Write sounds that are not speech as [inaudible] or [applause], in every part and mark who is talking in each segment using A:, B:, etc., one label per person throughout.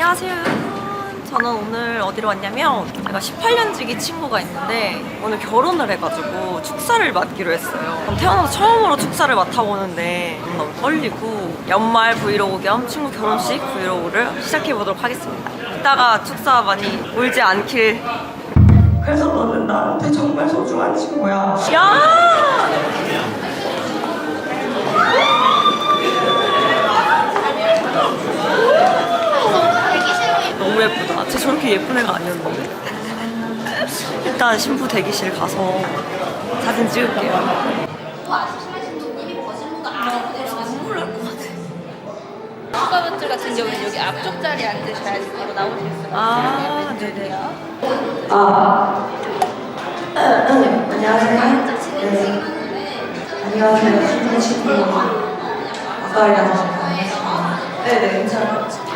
A: 안녕하세요 여러분 저는 오늘 어디로 왔냐면 제가 18년 지기 친구가 있는데 오늘 결혼을 해가지고 축사를 맡기로 했어요 전 태어나서 처음으로 축사를 맡아보는데 너무 떨리고 연말 브이로그 겸 친구 결혼식 브이로그를 시작해보도록 하겠습니다 이따가 축사 많이 울지 않길
B: 그래서 너는 나한테 정말 소중한 친구야.
A: 야! 너무 예쁘다. 쟤 저렇게 예쁜 애가 아니었는데. 일단 신부 대기실 가서 사진 찍을게요.
C: 축가분들 같은 경우는 여기 앞쪽 자리에 앉으셔야지 바로 나오실 수 있어요.
A: 아, 네네.
B: 아, 안녕하세요. 네. 안녕하세요. 신부 친구. 아까랑 네네, 괜찮아요.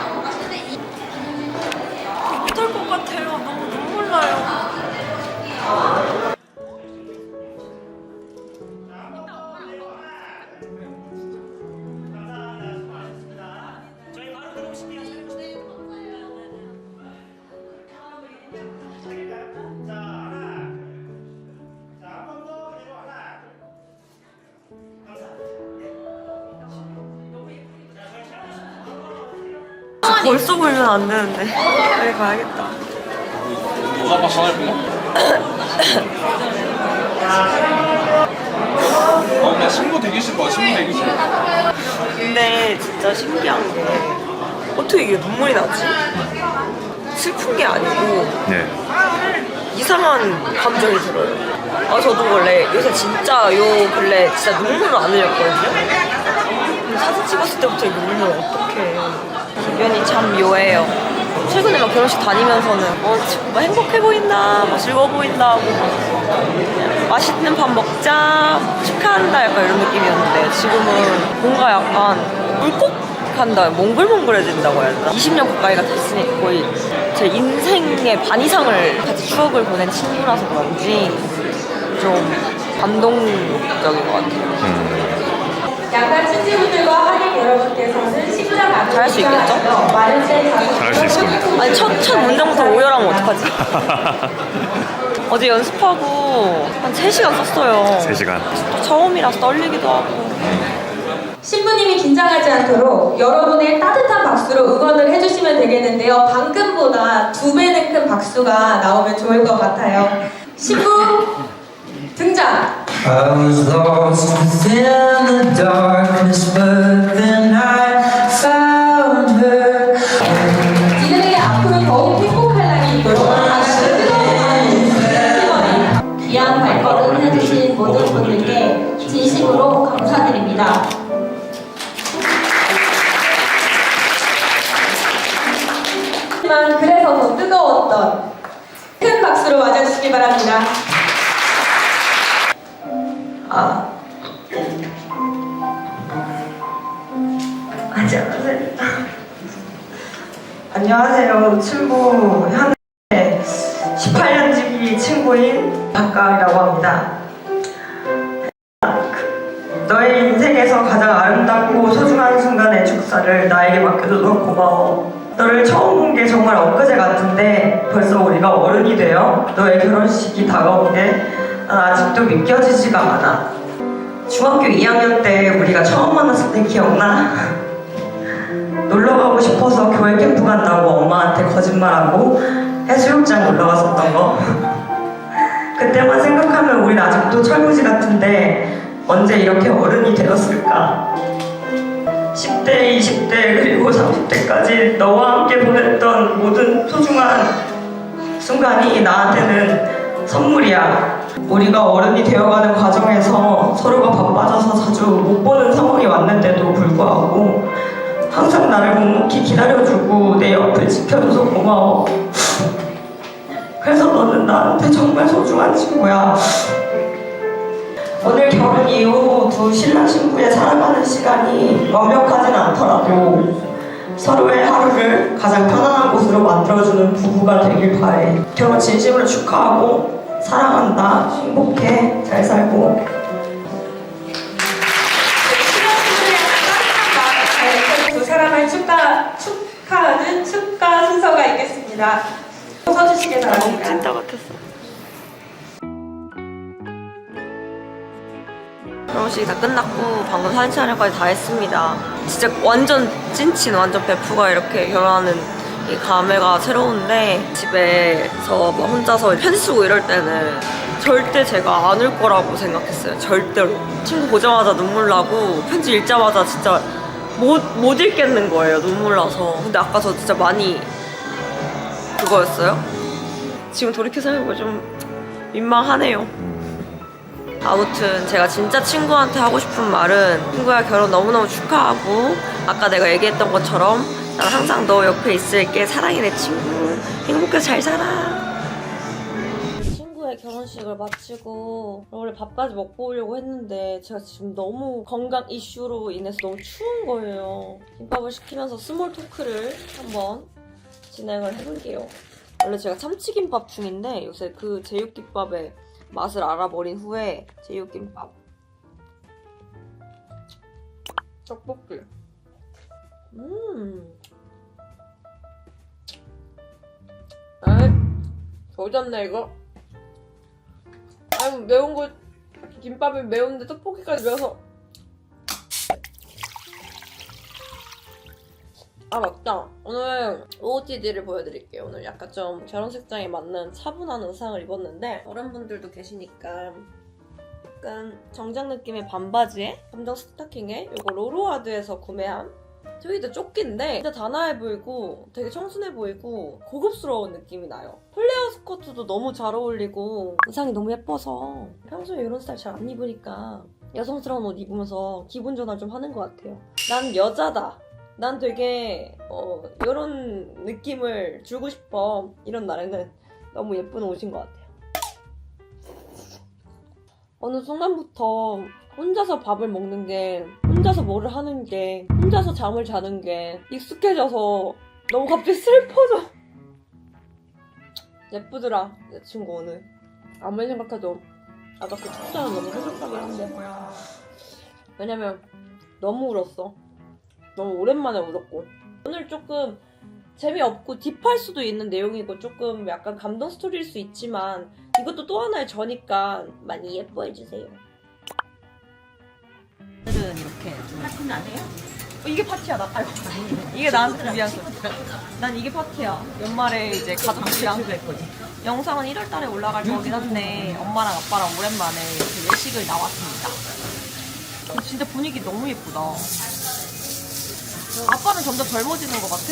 A: 벌써 울면 안 되는데. 빨리 가야겠다.
D: 어, 근데 신고 대기실 거야, 신고 대기실.
A: 근데 진짜 신기한 게 어떻게 이게 눈물이 나지? 슬픈 게 아니고
E: 네.
A: 이상한 감정이 들어요. 아 저도 원래 요새 진짜 요 근래 진짜 눈물을 안 흘렸거든요. 근데 사진 찍었을 때부터 이거 울면 어떡해. 기변이 참 묘해요. 최근에 막 결혼식 다니면서는 어 정말 행복해 보인다, 뭐 즐거워 보인다 하고 맛있는 밥 먹자, 축하한다 약간 이런 느낌이었는데 지금은 뭔가 약간 울컥한다, 몽글몽글해진다고 해야 되나? 20년 가까이가 됐으니 거의 제 인생의 반 이상을 같이 추억을 보낸 친구라서 그런지 좀 감동적인 것 같아요.
F: 양가 친지분들과 한인 여러분께서는
A: 잘할 수 있겠죠?
E: 잘할 수 있을 겁니다.
A: 아니 첫, 첫 문장부터 오열하면 어떡하지? [laughs] 어제 연습하고 한 3시간 썼어요.
E: 3시간.
A: 처음이라서 떨리기도 하고
F: 신부님이 긴장하지 않도록 여러분의 따뜻한 박수로 응원을 해주시면 되겠는데요. 방금보다 두 배는 큰 박수가 나오면 좋을 것 같아요. 신부 등장!
G: I was lost within the darkness, but then I
F: 맞아주시기 바랍니다.
B: 아. 안녕하세요. 친구 현의 18년지기 친구인 박가이라고 합니다. 그, 너의 인생에서 가장 아름답고 소중한 순간의 축사를 나에게 맡겨줘서 고마워. 너를 처음 본 게 정말 엊그제 같은데 벌써 우리가 어른이 되어 너의 결혼식이 다가오게 난 아직도 믿겨지지가 않아. 중학교 2학년 때 우리가 처음 만났을 때 기억나? [laughs] 놀러 가고 싶어서 교회 캠프 간다고 엄마한테 거짓말하고 해수욕장 올라갔었던 거. [laughs] 그때만 생각하면 우린 아직도 철부지 같은데 언제 이렇게 어른이 되었을까? 10대, 20대, 그리고 30대까지 너와 함께 보냈던 모든 소중한 순간이 나한테는 선물이야. 우리가 어른이 되어가는 과정에서 서로가 바빠져서 자주 못 보는 상황이 왔는데도 불구하고 항상 나를 묵묵히 기다려주고 내 옆을 지켜줘서 고마워. 그래서 너는 나한테 정말 소중한 친구야. 오늘 결혼 이후 두 신랑 신부의 살아가는 시간이 완벽하진 않더라도 서로의 하루를 가장 편안한 곳으로 만들어주는 부부가 되길 바래. 결혼 진심으로 축하하고 사랑한다. 행복해. 잘 살고.
F: 두 사람을 축하, 축하하는 축가 부탁드립니다. 서주시길 바랍니다.
A: 진짜 같았어. 결혼식이 다 끝났고 방금 사진 촬영까지 다 했습니다. 진짜 완전 찐친 완전 베프가 이렇게 결혼하는 이 감회가 새로운데 집에서 막 혼자서 편지 쓰고 이럴 때는 절대 제가 안 울 거라고 생각했어요. 절대로. 친구 보자마자 눈물 나고 편지 읽자마자 진짜 못, 못 읽겠는 거예요. 눈물 나서. 근데 아까 저 진짜 많이 그거였어요? 지금 돌이켜 생각해보면 좀 민망하네요. 아무튼 제가 진짜 친구한테 하고 싶은 말은 친구야 결혼 너무너무 축하하고 아까 내가 얘기했던 것처럼 난 항상 너 옆에 있을게. 사랑해 내 친구. 행복하게 잘 살아. 친구의 결혼식을 마치고 원래 밥까지 먹고 오려고 했는데 제가 지금 너무 건강 이슈로 인해서 너무 추운 거예요. 김밥을 시키면서 스몰 토크를 한번 진행을 해볼게요. 원래 제가 참치김밥 중인데 요새 그 제육김밥의 맛을 알아버린 후에 제육김밥. 떡볶이. 음. 에이 조졌네 이거. 아니 매운 거 김밥이 매운데 떡볶이까지 매워서 아 맞다. 오늘 OOTD를 보여드릴게요. 오늘 약간 좀 결혼식장에 맞는 차분한 의상을 입었는데 어른분들도 계시니까 약간 정장 느낌의 반바지에 검정 스타킹에 이거 로로아드에서 구매한 트위드 조끼인데 진짜 단아해 보이고 되게 청순해 보이고 고급스러운 느낌이 나요. 플레어 스커트도 너무 잘 어울리고 의상이 너무 예뻐서 평소에 이런 스타일 잘 안 입으니까 여성스러운 옷 입으면서 기분 전환 좀 하는 것 같아요. 난 여자다 난 되게 어, 이런 느낌을 주고 싶어. 이런 날에는 너무 예쁜 옷인 것 같아요. 어느 순간부터 혼자서 밥을 먹는 게, 혼자서 뭐를 하는 게, 혼자서 잠을 자는 게 익숙해져서 너무 갑자기 슬퍼져. 예쁘더라, 내 친구 오늘. 아무리 생각해도 아까 그 축사는 너무 해줬다긴 한데. 왜냐면 너무 울었어. 너무 오랜만에 울었고. 오늘 조금 재미없고 딥할 수도 있는 내용이고 조금 약간 감동 스토리일 수 있지만 이것도 또 하나의 저니까 많이 예뻐해 주세요. 오늘은 이렇게 파티는 안 해요? 어, 이게 파티야 나 아이고. 이게 나한테 거지 난 이게 파티야. 연말에 이제 가족들이랑 영상은 1월달에 올라갈 거긴 한데 엄마랑 아빠랑 오랜만에 이렇게 외식을 나왔습니다. 진짜 분위기 너무 예쁘다 아빠는 점점 젊어지는 것 같아.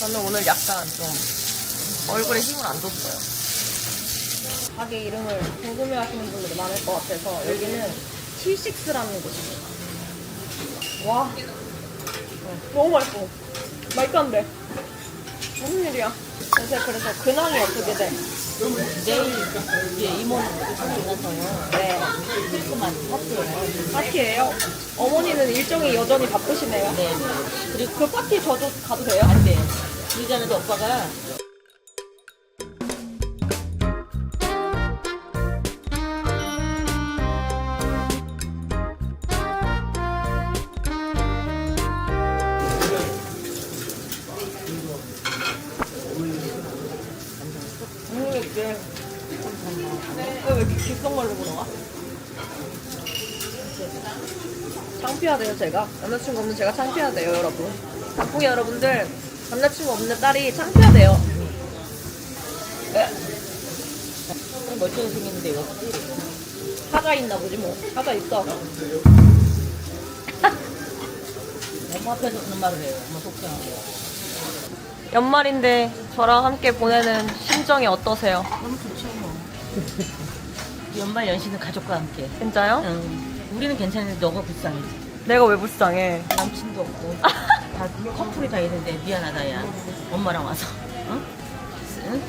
A: 저는 오늘 약간 좀 얼굴에 힘을 안 줬어요. 가게 이름을 궁금해 하시는 분들이 많을 것 같아서 여기는 T6라는 곳입니다. 와. 너무 맛있어. 말도 안 돼. 무슨 일이야? 요새 그래서 근황이 어떻게 돼?
E: 내일 이제 이모는 오셔서요.
A: 네.
E: 조금만 파티예요.
A: 파티예요? 어머니는 일정이 여전히 바쁘시네요.
E: 네.
A: 그리고 그 파티 저도 가도 돼요?
E: 안 돼. 이전에도 오빠가
A: 왜 이렇게 귓속말로 물어봐? 창피하대요, 제가. 남자친구 없는 제가 창피하대요, 여러분. 단풍이 여러분들, 남자친구 없는 딸이 창피하대요.
E: 멀쩡히 생겼는데 이거
A: 화가 있나 보지, 뭐. 화가 있어. [laughs]
E: 엄마 앞에서 그런 말을 해요. 엄마 속상하게.
A: 연말인데 저랑 함께 보내는 심정이 어떠세요?
E: 너무 좋죠 뭐. [laughs] 연말 연시는 가족과 함께.
A: 진짜요?
E: 응. 우리는 괜찮은데 너가 불쌍해.
A: 내가 왜 불쌍해?
E: 남친도 없고 [laughs] 다 커플이 다 있는데 미안하다 야. 엄마랑 와서. 응? 응?